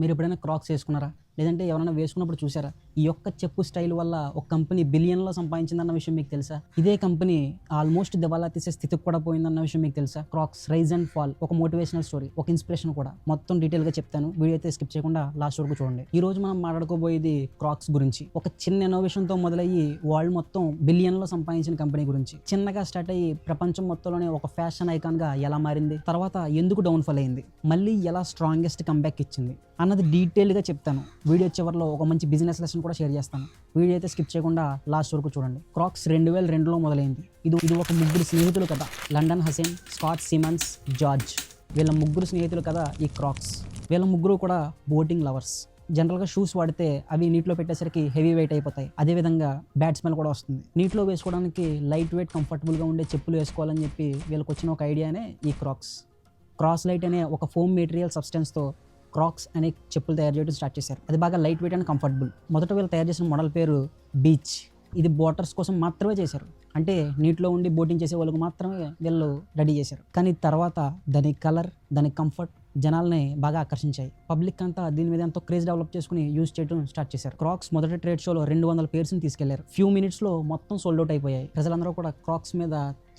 మీరు ఎప్పుడైనా క్రాక్స్ వేసుకున్నారా? లేదంటే ఎవరైనా వేసుకున్నప్పుడు చూసారా? ఈ యొక్క చెప్పు స్టైల్ వల్ల ఒక కంపెనీ బిలియన్లో సంపాదించిందన్న విషయం మీకు తెలుసా? ఇదే కంపెనీ ఆల్మోస్ట్ దివాలా తీసే స్థితికి కూడా పోయిందన్న విషయం మీకు తెలుసా? క్రాక్స్ రైజ్ అండ్ ఫాల్ ఒక మోటివేషనల్ స్టోరీ ఒక ఇన్స్పిరేషన్ కూడా. మొత్తం డీటెయిల్గా చెప్తాను. వీడియో అయితే స్కిప్ చేయకుండా లాస్ట్ వరకు చూడండి. ఈ రోజు మనం మాట్లాడుకోబోయేది క్రాక్స్ గురించి. ఒక చిన్న ఇన్నోవేషన్తో మొదలయ్యి వరల్డ్ మొత్తం బిలియన్లో సంపాదించిన కంపెనీ గురించి. చిన్నగా స్టార్ట్ అయ్యి ప్రపంచం మొత్తంలోనే ఒక ఫ్యాషన్ ఐకాన్గా ఎలా మారింది? తర్వాత ఎందుకు డౌన్ఫాల్ అయింది? మళ్ళీ ఎలా స్ట్రాంగెస్ట్ కంబ్యాక్ ఇచ్చింది? అన్నది డీటెయిల్గా చెప్తాను. వీడియో చివరిలో ఒక మంచి బిజినెస్ లెసన్ కూడా షేర్ చేస్తాను. వీడియో అయితే స్కిప్ చేయకుండా లాస్ట్ వరకు చూడండి. క్రాక్స్ రెండు వేల రెండులో మొదలైంది. ఇది ఇది ఒక ముగ్గురు స్నేహితులు కదా Lyndon Hanson Scott Seamans George. వీళ్ళ ముగ్గురు స్నేహితులు కదా ఈ క్రాక్స్ వీళ్ళ ముగ్గురు కూడా బోటింగ్ లవర్స్. జనరల్గా షూస్ వాడితే అవి నీటిలో పెట్టేసరికి హెవీ వెయిట్ అయిపోతాయి. అదేవిధంగా బ్యాట్ స్మెల్ కూడా వస్తుంది. నీటిలో వేసుకోవడానికి లైట్ వెయిట్ కంఫర్టబుల్గా ఉండే చెప్పులు వేసుకోవాలని చెప్పి వీళ్ళకి వచ్చిన ఒక ఐడియానే ఈ క్రాక్స్ క్రాస్ లైట్ అనే ఒక ఫోమ్ మెటీరియల్ సబ్స్టెన్స్తో క్రాక్స్ అనే చెప్పులు తయారు చేయడం స్టార్ట్ చేశారు. అది బాగా లైట్ వెయిట్ అండ్ కంఫర్టబుల్. మొదట వీళ్ళు తయారు చేసిన మోడల్ పేరు బీచ్. ఇది బోటర్స్ కోసం మాత్రమే చేశారు. అంటే నీటిలో ఉండి బోటింగ్ చేసే వాళ్ళకు మాత్రమే వీళ్ళు రెడీ చేశారు. కానీ తర్వాత దాని కలర్ దాని కంఫర్ట్ జనాల్ని బాగా ఆకర్షించాయి. పబ్లిక్ అంతా దీని మీద ఎంతో క్రేజ్ డెవలప్ చేసుకుని యూజ్ చేయడం స్టార్ట్ చేశారు. క్రాక్స్ మొదటి ట్రేడ్ షోలో రెండు వందల పేర్స్ని తీసుకెళ్ళారు. ఫ్యూ మినిట్స్లో మొత్తం సోల్డ్ అవుట్ అయిపోయాయి. ప్రజలందరూ కూడా క్రాక్స్ మీద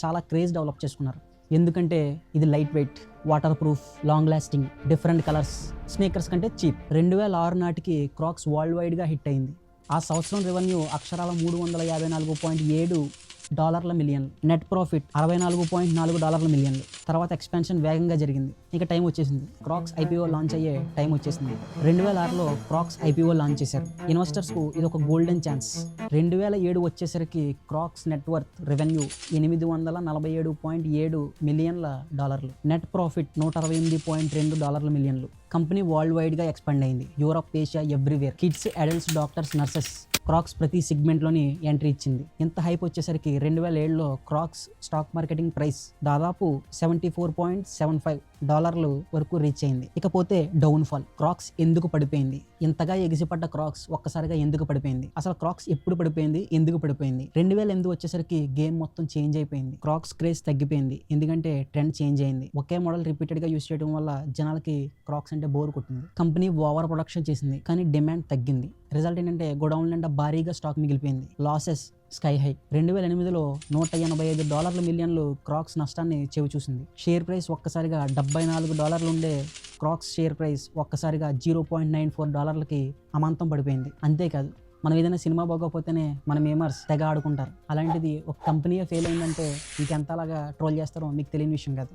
చాలా క్రేజ్ డెవలప్ చేసుకున్నారు. ఎందుకంటే ఇది lightweight waterproof long lasting different colours sneakers కంటే చీప్ రెండు వేల ఆరు నాటికి క్రాక్స్ వరల్డ్ వైడ్గా హిట్ అయింది. ఆ సంవత్సరం రెవెన్యూ అక్షరాల మూడు వందల యాభై నాలుగు పాయింట్ ఏడు డాలర్ల మిలియన్ నెట్ ప్రాఫిట్ అరవై నాలుగు పాయింట్ నాలుగు డాలర్ల మిలియన్లు. తర్వాత ఎక్స్పాన్షన్ వేగంగా జరిగింది. ఇక టైం వచ్చేసింది. క్రాక్స్ ఐపీఓ లాంచ్ అయ్యే టైం వచ్చేసింది. రెండు వేల ఆరులో క్రాక్స్ ఐపీఓ లాంచ్ చేశారు. ఇన్వెస్టర్స్కు ఇది ఒక గోల్డెన్ ఛాన్స్. రెండు వేల ఏడు వచ్చేసరికి క్రాక్స్ నెట్వర్త్ రెవెన్యూ ఎనిమిది వందల నలభై ఏడు పాయింట్ ఏడు మిలియన్ల డాలర్లు. నెట్ ప్రాఫిట్ నూట అరవై ఎనిమిది పాయింట్ రెండు డాలర్ల మిలియన్లు. కంపెనీ వరల్డ్ వైడ్గా ఎక్స్పాండ్ అయింది. Europe Asia everywhere kids adults doctors nurses Crocs ప్రతి సెగ్మెంట్లోని ఎంట్రీ ఇచ్చింది. ఇంత హైప్ వచ్చేసరికి రెండు వేల ఏడులో క్రాక్స్ స్టాక్ మార్కెటింగ్ ప్రైస్ దాదాపు seventy four point seven five డాలర్లు వరకు రీచ్ అయింది. ఇకపోతే డౌన్ ఫాల్ క్రాక్స్ ఎందుకు పడిపోయింది? ఇంతగా ఎగిసిపడ్డ క్రాక్స్ ఒక్కసారిగా ఎందుకు పడిపోయింది? అసలు క్రాక్స్ ఎప్పుడు పడిపోయింది? ఎందుకు పడిపోయింది? రెండు వేల ఎనిమిది వచ్చేసరికి గేమ్ మొత్తం చేంజ్ అయిపోయింది. క్రాక్స్ క్రేజ్ తగ్గిపోయింది. ఎందుకంటే ట్రెండ్ చేంజ్ అయింది. ఒకే మోడల్ రిపీటెడ్గా యూస్ చేయడం వల్ల జనాలకి క్రాక్స్ అంటే బోర్ కొట్టింది. కంపెనీ ఓవర్ ప్రొడక్షన్ చేసింది కానీ డిమాండ్ తగ్గింది. రిజల్ట్ ఏంటంటే గోడౌన్ నిండా భారీగా స్టాక్ మిగిలిపోయింది. Losses sky high. రెండు వేల ఎనిమిదిలో నూట ఎనభై ఐదు డాలర్ల మిలియన్లు క్రాక్స్ నష్టాన్ని చవిచూసింది షేర్ ప్రైస్ ఒక్కసారిగా డెబ్బై నాలుగు డాలర్లు ఉండే క్రాక్స్ షేర్ ప్రైస్ ఒక్కసారిగా జీరో పాయింట్ నైన్ ఫోర్ డాలర్లకి అమాంతం పడిపోయింది. అంతేకాదు మనం ఏదైనా సినిమా బాగోకపోతేనే మన మేమర్స్ తెగ ఆడుకుంటారు. అలాంటిది ఒక కంపెనీయే ఫెయిల్ అయిందంటే మీకు ఎంతలాగా ట్రోల్ చేస్తారో మీకు తెలియని విషయం కాదు.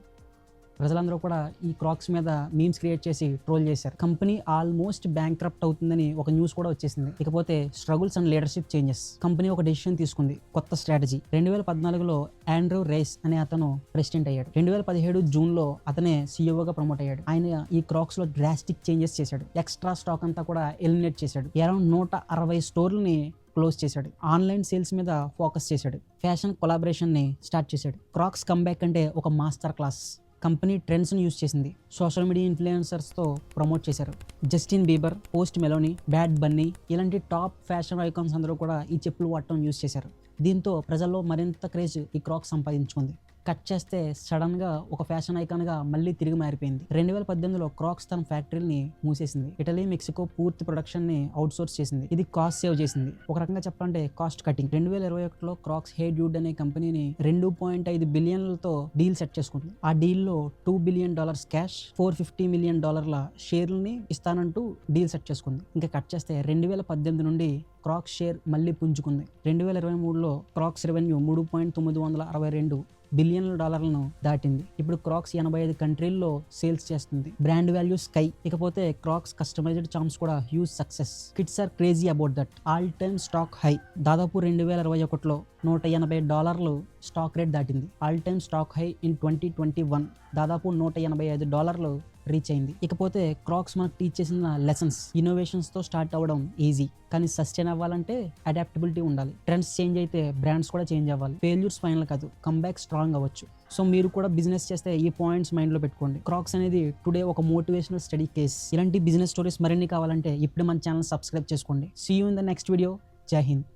ప్రజలందరూ కూడా ఈ క్రాక్స్ మీద మీమ్స్ క్రియేట్ చేసి ట్రోల్ చేశారు. కంపెనీ ఆల్మోస్ట్ బ్యాంక్ అవుతుందని ఒక న్యూస్ కూడా వచ్చేసింది. ఇకపోతే struggles and leadership changes company ఒక డెసిషన్ తీసుకుంది. కొత్త స్ట్రాటజీ రెండు వేల పద్నాలుగులో ఆండ్రూ రేస్ అనే అతను ప్రెసిడెంట్ అయ్యాడు. రెండు వేల పదిహేడు జూన్లో అతనే సీఈఓగా ప్రమోట్ అయ్యాడు. ఆయన ఈ క్రాక్స్లో డ్రాస్టిక్ చేంజెస్ చేశాడు. ఎక్స్ట్రా స్టాక్ అంతా కూడా ఎలిమినేట్ చేశాడు. అరౌండ్ నూట అరవై స్టోర్లని క్లోజ్ చేశాడు. ఆన్లైన్ సేల్స్ మీద ఫోకస్ చేశాడు. ఫ్యాషన్ కొలాబరేషన్ని స్టార్ట్ చేశాడు. క్రాక్స్ కంబ్యాక్ అంటే ఒక మాస్టర్ క్లాస్ కంపెనీ ట్రెండ్స్ని యూస్ చేసింది. సోషల్ మీడియా ఇన్ఫ్లుయెన్సర్స్తో ప్రమోట్ చేశారు. Justin Bieber Post Malone Bad Bunny ఇలాంటి టాప్ ఫ్యాషన్ ఐకాన్స్ అందరూ కూడా ఈ చెప్పులు వాడటం యూస్ చేశారు. దీంతో ప్రజల్లో మరింత క్రేజ్ ఈ క్రాక్ సంపాదించుకుంది. కట్ చేస్తే సడన్గా ఒక ఫ్యాషన్ ఐకాన్గా మళ్ళీ తిరిగి మారిపోయింది. రెండు వేల పద్దెనిమిదిలో క్రాక్స్ తన ఫ్యాక్టరీని మూసేసింది. ఇటలీ మెక్సికో పూర్తి ప్రొడక్షన్ని అవుట్ సోర్స్ చేసింది. ఇది కాస్ట్ సేవ్ చేసింది. ఒక రకంగా చెప్పాలంటే కాస్ట్ కటింగ్ రెండు వేల ఇరవై ఒకటిలో క్రాక్స్ హే డ్యూడ్ అనే కంపెనీని రెండు పాయింట్ ఐదు బిలియన్లతో డీల్ సెట్ చేసుకుంది. ఆ డీల్లో two billion dollars cash four fifty million డాలర్ల షేర్లని ఇస్తానంటూ డీల్ సెట్ చేసుకుంది. ఇంకా కట్ చేస్తే రెండు వేల పద్దెనిమిది నుండి క్రాక్స్ షేర్ మళ్ళీ పుంజుకుంది. రెండు వేల ఇరవై మూడులో క్రాక్స్ రెవెన్యూ మూడు పాయింట్ తొమ్మిది వందల అరవై రెండు బిలియన్ల డాలర్లను దాటింది. ఇప్పుడు క్రాక్స్ ఎనభై ఐదు కంట్రీల్లో సేల్స్ చేస్తుంది. Brand value sky. ఇకపోతే క్రాక్స్ కస్టమైజ్డ్ చామ్స్ కూడా huge success. Kids are crazy about that. All time stock high. దాదాపు రెండు వేల ఇరవై ఒకటిలో నూట ఎనభై డాలర్లు స్టాక్ రేట్ దాటింది. All time stock high in twenty twenty one. దాదాపు నూట ఎనభై ఐదు డాలర్లు రీచ్ అయింది. ఇకపోతే క్రాక్స్ మనకు టీచ్ చేసిన లెసన్స్ ఇన్నోవేషన్స్తో స్టార్ట్ అవ్వడం ఈజీ కానీ సస్టైన్ అవ్వాలంటే అడాప్టబిలిటీ ఉండాలి. ట్రెండ్స్ చేంజ్ అయితే బ్రాండ్స్ కూడా చేంజ్ అవ్వాలి. ఫెయిల్యూర్స్ ఫైనల్ కాదు కంబ్యాక్ స్ట్రాంగ్ అవ్వచ్చు. సో మీరు కూడా బిజినెస్ చేస్తే ఈ పాయింట్స్ మైండ్లో పెట్టుకోండి. క్రాక్స్ అనేది టుడే ఒక మోటివేషనల్ స్టడీ కేస్ ఇలాంటి బిజినెస్ స్టోరీస్ మరిన్ని కావాలంటే ఇప్పుడు మన ఛానల్ సబ్స్క్రైబ్ చేసుకోండి. See you in the next video Jai Hind